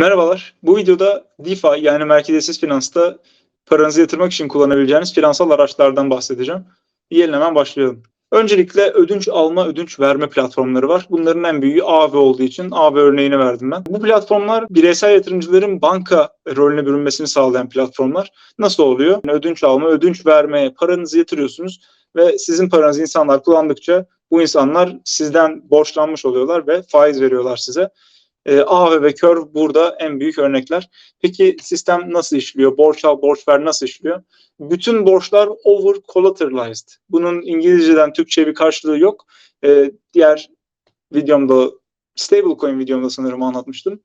Merhabalar. Bu videoda DeFi yani merkeziyetsiz finansta paranızı yatırmak için kullanabileceğiniz finansal araçlardan bahsedeceğim. Gelin hemen başlayalım. Öncelikle ödünç alma, ödünç verme platformları var. Bunların en büyüğü AV olduğu için AV örneğini verdim ben. Bu platformlar bireysel yatırımcıların banka rolüne bürünmesini sağlayan platformlar. Nasıl oluyor? Ödünç alma, ödünç vermeye paranızı yatırıyorsunuz ve sizin paranızı insanlar kullandıkça bu insanlar sizden borçlanmış oluyorlar ve faiz veriyorlar size. E, A ve Curve burada en büyük örnekler. Peki sistem nasıl işliyor? Borç al, borç ver nasıl işliyor? Bütün borçlar over collateralized. Bunun İngilizceden Türkçe bir karşılığı yok. E, diğer videomda stablecoin videomda sanırım anlatmıştım.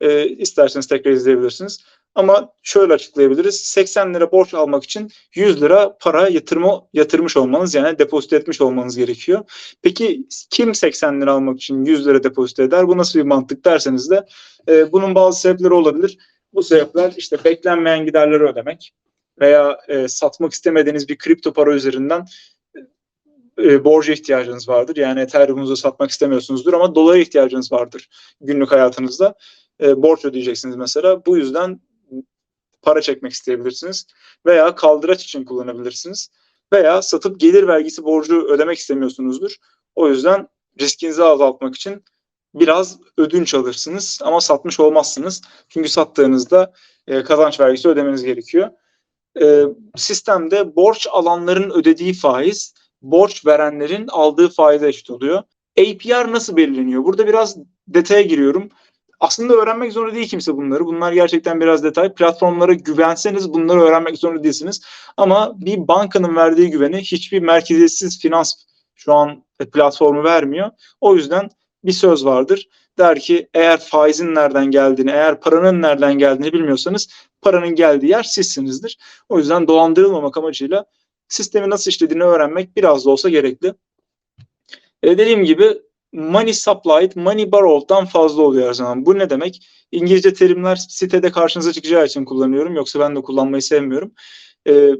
E, isterseniz tekrar izleyebilirsiniz. Ama şöyle açıklayabiliriz. 80 lira borç almak için 100 lira para yatırma, yatırmış olmanız yani depozito etmiş olmanız gerekiyor. Peki kim 80 lira almak için 100 lira depozito eder? Bu nasıl bir mantık derseniz de e, bunun bazı sebepleri olabilir. Bu sebepler işte beklenmeyen giderleri ödemek veya e, satmak istemediğiniz bir kripto para üzerinden e, borca ihtiyacınız vardır. Yani Ethereum'unuzu satmak istemiyorsunuzdur ama dolara ihtiyacınız vardır günlük hayatınızda. E, borç ödeyeceksiniz mesela. Bu yüzden para çekmek isteyebilirsiniz veya kaldıraç için kullanabilirsiniz veya satıp gelir vergisi borcu ödemek istemiyorsunuzdur. O yüzden riskinizi azaltmak için biraz ödünç alırsınız ama satmış olmazsınız. Çünkü sattığınızda e, kazanç vergisi ödemeniz gerekiyor. E, sistemde borç alanların ödediği faiz borç verenlerin aldığı faize eşit oluyor. APR nasıl belirleniyor? Burada biraz detaya giriyorum. Aslında öğrenmek zorunda değil kimse bunları. Bunlar gerçekten biraz detay. Platformlara güvenseniz bunları öğrenmek zorunda değilsiniz. Ama bir bankanın verdiği güveni hiçbir merkeziyetsiz finans şu an platformu vermiyor. O yüzden bir söz vardır. Der ki eğer faizin nereden geldiğini, eğer paranın nereden geldiğini bilmiyorsanız paranın geldiği yer sizsinizdir. O yüzden dolandırılmamak amacıyla sistemi nasıl işlediğini öğrenmek biraz da olsa gerekli. E dediğim gibi money supplied, money borrowed'dan fazla oluyor her zaman. Bu ne demek? İngilizce terimler sitede karşınıza çıkacağı için kullanıyorum. Yoksa ben de kullanmayı sevmiyorum. E,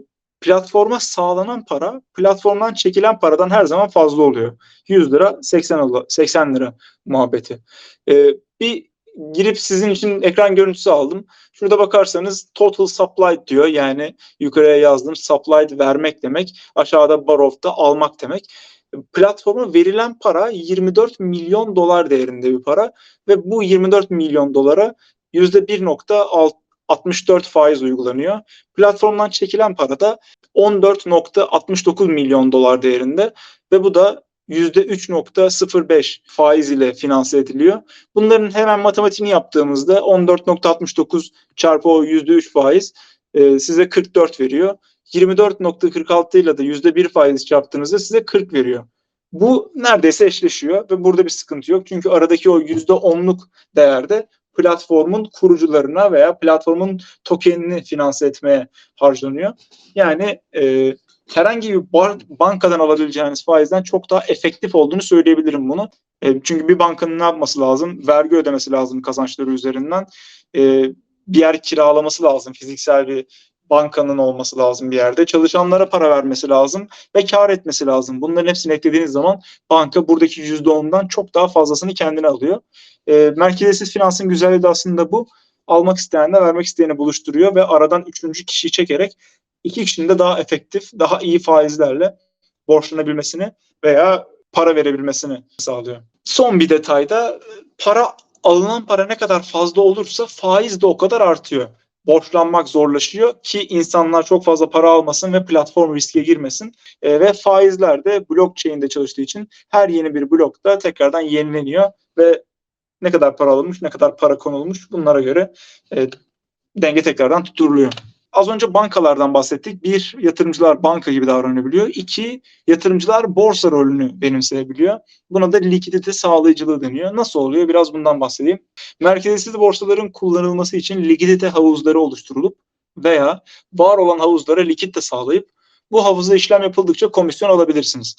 platforma sağlanan para, platformdan çekilen paradan her zaman fazla oluyor. 100 lira, 80, 80 lira muhabbeti. E, bir girip sizin için ekran görüntüsü aldım. Şurada bakarsanız total supplied diyor. Yani yukarıya yazdım supplied vermek demek. Aşağıda borrowed'da almak demek platforma verilen para 24 milyon dolar değerinde bir para ve bu 24 milyon dolara %1.64 faiz uygulanıyor. Platformdan çekilen para da 14.69 milyon dolar değerinde ve bu da %3.05 faiz ile finanse ediliyor. Bunların hemen matematiğini yaptığımızda 14.69 çarpı o %3 faiz e, size 44 veriyor. 24.46 ile de %1 faiz çarptığınızda size 40 veriyor. Bu neredeyse eşleşiyor ve burada bir sıkıntı yok. Çünkü aradaki o %10'luk değerde platformun kurucularına veya platformun tokenini finanse etmeye harcanıyor. Yani e, herhangi bir bankadan alabileceğiniz faizden çok daha efektif olduğunu söyleyebilirim bunu. E, çünkü bir bankanın ne yapması lazım? Vergi ödemesi lazım kazançları üzerinden. E, bir yer kiralaması lazım. Fiziksel bir bankanın olması lazım bir yerde. Çalışanlara para vermesi lazım ve kar etmesi lazım. Bunların hepsini eklediğiniz zaman banka buradaki %10'dan çok daha fazlasını kendine alıyor. E, merkeziyetsiz finansın güzelliği de aslında bu. Almak isteyenle vermek isteyeni buluşturuyor ve aradan üçüncü kişiyi çekerek iki kişinin de daha efektif, daha iyi faizlerle borçlanabilmesini veya para verebilmesini sağlıyor. Son bir detayda para alınan para ne kadar fazla olursa faiz de o kadar artıyor borçlanmak zorlaşıyor ki insanlar çok fazla para almasın ve platform riske girmesin. E, ve faizler de blockchain'de çalıştığı için her yeni bir blokta tekrardan yenileniyor ve ne kadar para alınmış, ne kadar para konulmuş bunlara göre e, denge tekrardan tutturuluyor. Az önce bankalardan bahsettik. Bir, yatırımcılar banka gibi davranabiliyor. İki, yatırımcılar borsa rolünü benimseyebiliyor. Buna da likidite sağlayıcılığı deniyor. Nasıl oluyor? Biraz bundan bahsedeyim. Merkeziyetsiz borsaların kullanılması için likidite havuzları oluşturulup veya var olan havuzlara likidite sağlayıp bu havuzda işlem yapıldıkça komisyon alabilirsiniz.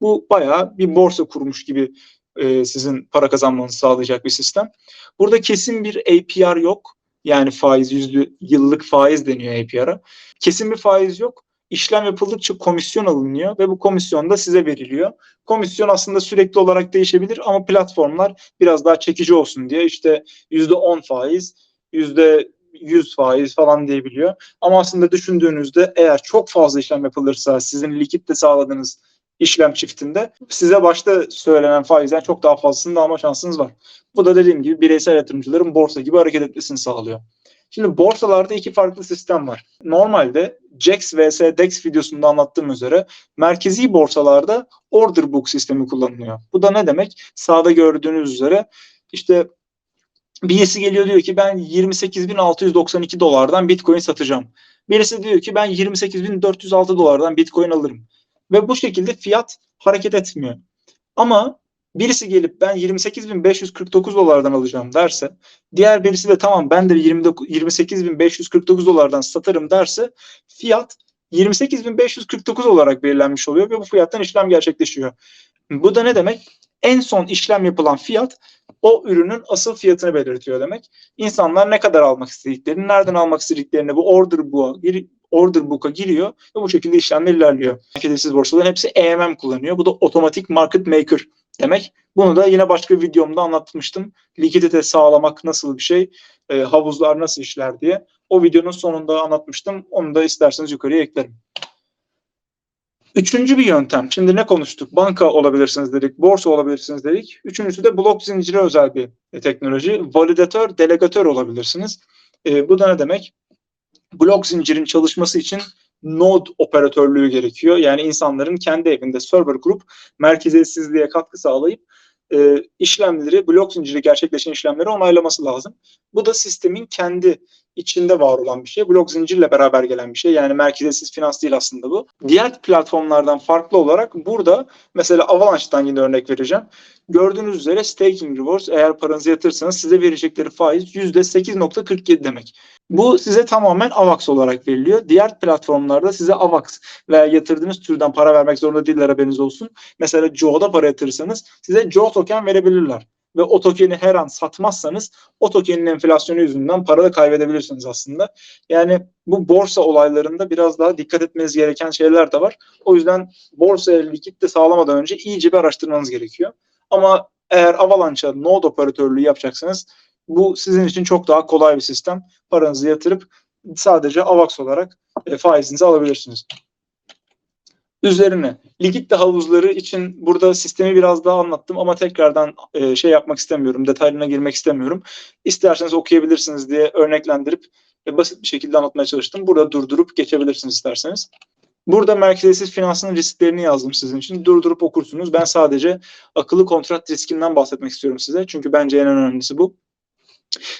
Bu bayağı bir borsa kurmuş gibi e, sizin para kazanmanızı sağlayacak bir sistem. Burada kesin bir APR yok yani faiz yüzlü yıllık faiz deniyor APR'a. Kesin bir faiz yok işlem yapıldıkça komisyon alınıyor ve bu komisyon da size veriliyor. Komisyon aslında sürekli olarak değişebilir ama platformlar biraz daha çekici olsun diye işte %10 faiz, %100 faiz falan diyebiliyor. Ama aslında düşündüğünüzde eğer çok fazla işlem yapılırsa sizin likitte sağladığınız işlem çiftinde size başta söylenen faizden çok daha fazlasını alma şansınız var. Bu da dediğim gibi bireysel yatırımcıların borsa gibi hareket etmesini sağlıyor. Şimdi borsalarda iki farklı sistem var. Normalde JAX vs DEX videosunda anlattığım üzere merkezi borsalarda order book sistemi kullanılıyor. Bu da ne demek? Sağda gördüğünüz üzere işte birisi geliyor diyor ki ben 28.692 dolardan Bitcoin satacağım. Birisi diyor ki ben 28.406 dolardan Bitcoin alırım. Ve bu şekilde fiyat hareket etmiyor. Ama birisi gelip ben 28.549 dolardan alacağım derse, diğer birisi de tamam ben de 28.549 dolardan satarım derse fiyat 28.549 olarak belirlenmiş oluyor ve bu fiyattan işlem gerçekleşiyor. Bu da ne demek? En son işlem yapılan fiyat o ürünün asıl fiyatını belirtiyor demek. İnsanlar ne kadar almak istediklerini, nereden almak istediklerini bu order book'a order book'a giriyor ve bu şekilde işlemler ilerliyor. Merkeziyetsiz borsaların hepsi EMM kullanıyor. Bu da otomatik market maker demek. Bunu da yine başka bir videomda anlatmıştım. Likidite sağlamak nasıl bir şey, e, havuzlar nasıl işler diye. O videonun sonunda anlatmıştım. Onu da isterseniz yukarıya eklerim. Üçüncü bir yöntem. Şimdi ne konuştuk? Banka olabilirsiniz dedik, borsa olabilirsiniz dedik. Üçüncüsü de blok zinciri özel bir teknoloji. Validatör, delegatör olabilirsiniz. E, bu da ne demek? Blok zincirin çalışması için node operatörlüğü gerekiyor. Yani insanların kendi evinde server kurup merkeziyetsizliğe katkı sağlayıp e, işlemleri, blok zinciri gerçekleşen işlemleri onaylaması lazım. Bu da sistemin kendi içinde var olan bir şey. Blok zincirle beraber gelen bir şey. Yani merkeziyetsiz finans değil aslında bu. Diğer platformlardan farklı olarak burada mesela Avalanche'dan yine örnek vereceğim. Gördüğünüz üzere staking rewards eğer paranızı yatırırsanız size verecekleri faiz %8.47 demek. Bu size tamamen AVAX olarak veriliyor. Diğer platformlarda size AVAX veya yatırdığınız türden para vermek zorunda değiller haberiniz olsun. Mesela Joe'da para yatırırsanız size Joe token verebilirler. Ve o tokeni her an satmazsanız o tokenin enflasyonu yüzünden para da kaybedebilirsiniz aslında. Yani bu borsa olaylarında biraz daha dikkat etmeniz gereken şeyler de var. O yüzden borsaya likitte sağlamadan önce iyice bir araştırmanız gerekiyor. Ama eğer Avalanche'a node operatörlüğü yapacaksanız bu sizin için çok daha kolay bir sistem. Paranızı yatırıp sadece AVAX olarak e, faizinizi alabilirsiniz. Üzerine likitte havuzları için burada sistemi biraz daha anlattım ama tekrardan e, şey yapmak istemiyorum, detaylarına girmek istemiyorum. İsterseniz okuyabilirsiniz diye örneklendirip e, basit bir şekilde anlatmaya çalıştım. Burada durdurup geçebilirsiniz isterseniz. Burada merkeziyetsiz finansın risklerini yazdım sizin için. Durdurup okursunuz. Ben sadece akıllı kontrat riskinden bahsetmek istiyorum size. Çünkü bence en önemlisi bu.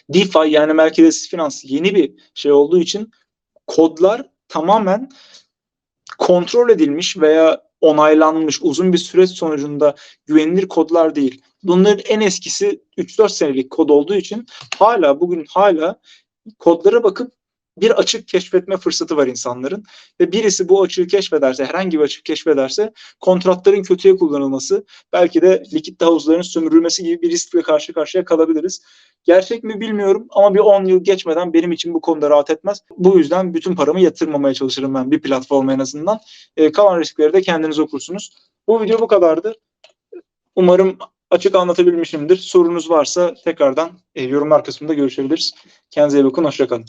DeFi yani merkeziyetsiz finans yeni bir şey olduğu için kodlar tamamen kontrol edilmiş veya onaylanmış uzun bir süreç sonucunda güvenilir kodlar değil. Bunların en eskisi 3-4 senelik kod olduğu için hala bugün hala kodlara bakıp bir açık keşfetme fırsatı var insanların ve birisi bu açığı keşfederse, herhangi bir açık keşfederse kontratların kötüye kullanılması, belki de likit havuzların sömürülmesi gibi bir riskle karşı karşıya kalabiliriz. Gerçek mi bilmiyorum ama bir 10 yıl geçmeden benim için bu konuda rahat etmez. Bu yüzden bütün paramı yatırmamaya çalışırım ben bir platforma en azından. E, kalan riskleri de kendiniz okursunuz. Bu video bu kadardı. Umarım açık anlatabilmişimdir. Sorunuz varsa tekrardan e, yorumlar kısmında görüşebiliriz. Kendinize iyi bakın. Hoşçakalın.